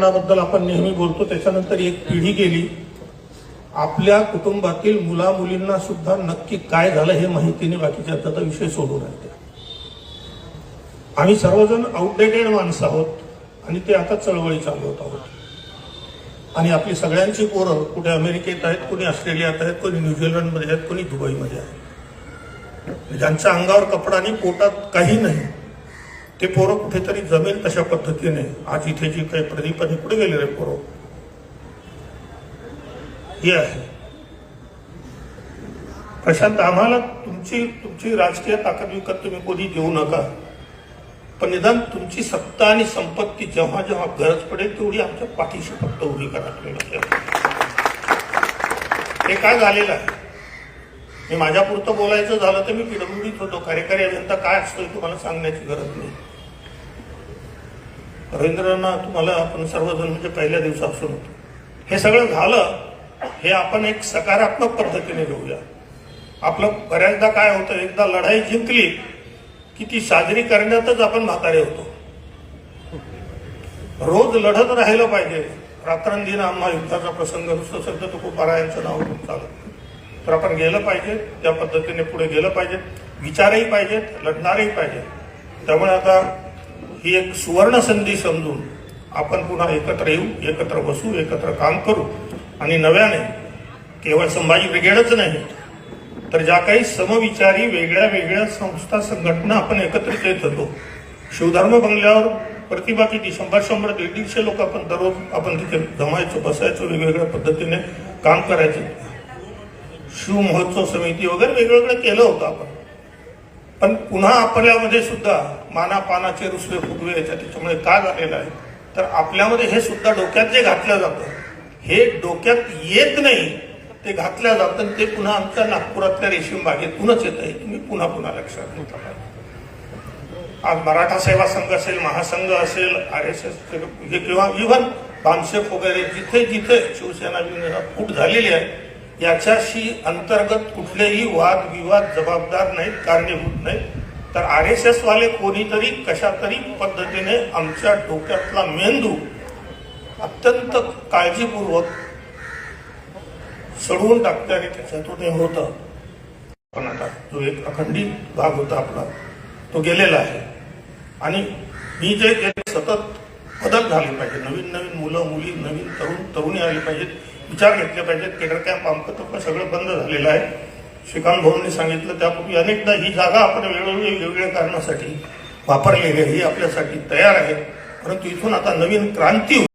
बद्दल आपण नेहमी बोलतो त्याच्यानंतर एक पिढी गेली. आपल्या कुटुंबातील मुला मुलींना सुद्धा नक्की काय झालं हे माहितीने बाकीच्या त्याचा विषय सोडून राहते आम्ही सर्वजण आउटडेटेड माणसं आहोत आणि ते आता चळवळी चालवत आहोत. आणि आपली सगळ्यांची पोरं कुठे अमेरिकेत आहेत कोणी ऑस्ट्रेलियात आहेत कोणी न्यूझीलंडमध्ये आहेत कोणी दुबईमध्ये आहेत. ज्यांच्या अंगावर कपडा आणि पोटात काही नाही ते पोरं कुठेतरी जमेल तशा पद्धतीने. आज इथे जी काही प्रदीपाने कुठे गेले रे पोरं? हे आहे. प्रशांत आम्हाला तुमची तुमची राजकीय ताकद विकत तुम्ही कोणी देऊ नका. पण निदान तुमची सत्ता आणि संपत्ती जेव्हा जेव्हा गरज पडेल तेवढी आमच्या पाठीशी फक्त उभी करा हे काय झालेलं आहे? मी माझ्यापुरतं बोलायचं झालं तर मी पिढबुडीत होतो. कार्यकारी अभियंता काय असतो तुम्हाला सांगण्याची गरज नाही. रवींद्रांना तुम्हाला आपण सर्वजण म्हणजे पहिल्या दिवसापासून होतो. हे सगळं झालं हे आपण एक सकारात्मक पद्धतीने घेऊया. आपलं बऱ्याचदा काय होतं एकदा लढाई जिंकली की ती साजरी करण्यातच आपण म्हातारे होतो. रोज लढत राहिलं पाहिजे. रात्रंदिन आम्हा युद्धाचा प्रसंग नुसतं सध्या तो खूप यांचं नाव घेऊन चालत. तर आपण गेलं पाहिजे त्या पद्धतीने पुढे गेलं पाहिजे विचारही पाहिजेत लढणारही पाहिजे. त्यामुळे आता ही एक सुवर्ण संधी समजून आपण पुन्हा एकत्र येऊ एकत्र बसू एकत्र काम करू. आणि नव्याने केवळ संभाजी ब्रिगेडच नाही तर ज्या काही समविचारी वेगळ्या वेगळ्या संस्था संघटना आपण एकत्रित येत होतो. शिवधर्म बंगल्यावर प्रतिभा किती? शंभर शंभर दीड दीडशे लोक आपण दररोज आपण तिथे जमायचो बसायचो वेगवेगळ्या पद्धतीने काम करायचं. शिव महोत्सव समिती वगैरे वेगवेगळं केलं होतं आपण. पण पुन्हा आपल्यामध्ये सुद्धा मानापानाचे रुसवे फुगवे याच्या त्याच्यामुळे का झालेलं आहे? तर आपल्यामध्ये हे सुद्धा डोक्यात जे घातलं जातं हे डोक्यात येत नाही ते घातल्या जातं ते पुन्हा आमच्या नागपुरातल्या रेशीम बागेतूनच येत आहे. तुम्ही पुन्हा पुन्हा लक्षात घेता आज मराठा सेवा संघ असेल महासंघ असेल आर एस एस किंवा इव्हन बामसेफ वगैरे जिथे जिथे शिवसेना फूट झालेली आहे याच्याशी अंतर्गत कुठलेही वाद विवाद जबाबदार नाहीत कारणीभूत नाहीत. तर आर एस एस वाले कोणीतरी कशातरी पद्धतीने आमच्या डोक्यातला मेंदू अत्यंत काळजीपूर्वक सडवून टाकते आणि त्याच्यातून हे होतं. पण आता जो एक अखंडित भाग होता आपला. तो गेलेला आहे. आणि मी जे सतत बदल झाले पाहिजे नवीन नवीन मुलं मुली नवीन तरुण तरुणी आली पाहिजेत. विचार घेतले पाहिजेत. केडर कॅम्प आमचं तर सगळं बंद झालेलं आहे. श्रीकांत भाऊंनी सांगितलं त्यापूर्वी अनेकदा ही जागा आपण वेगवेगळ्या वेगवेगळ्या कारणासाठी वापरलेली आहे ही आपल्यासाठी तयार आहे. परंतु इथून आता नवीन क्रांती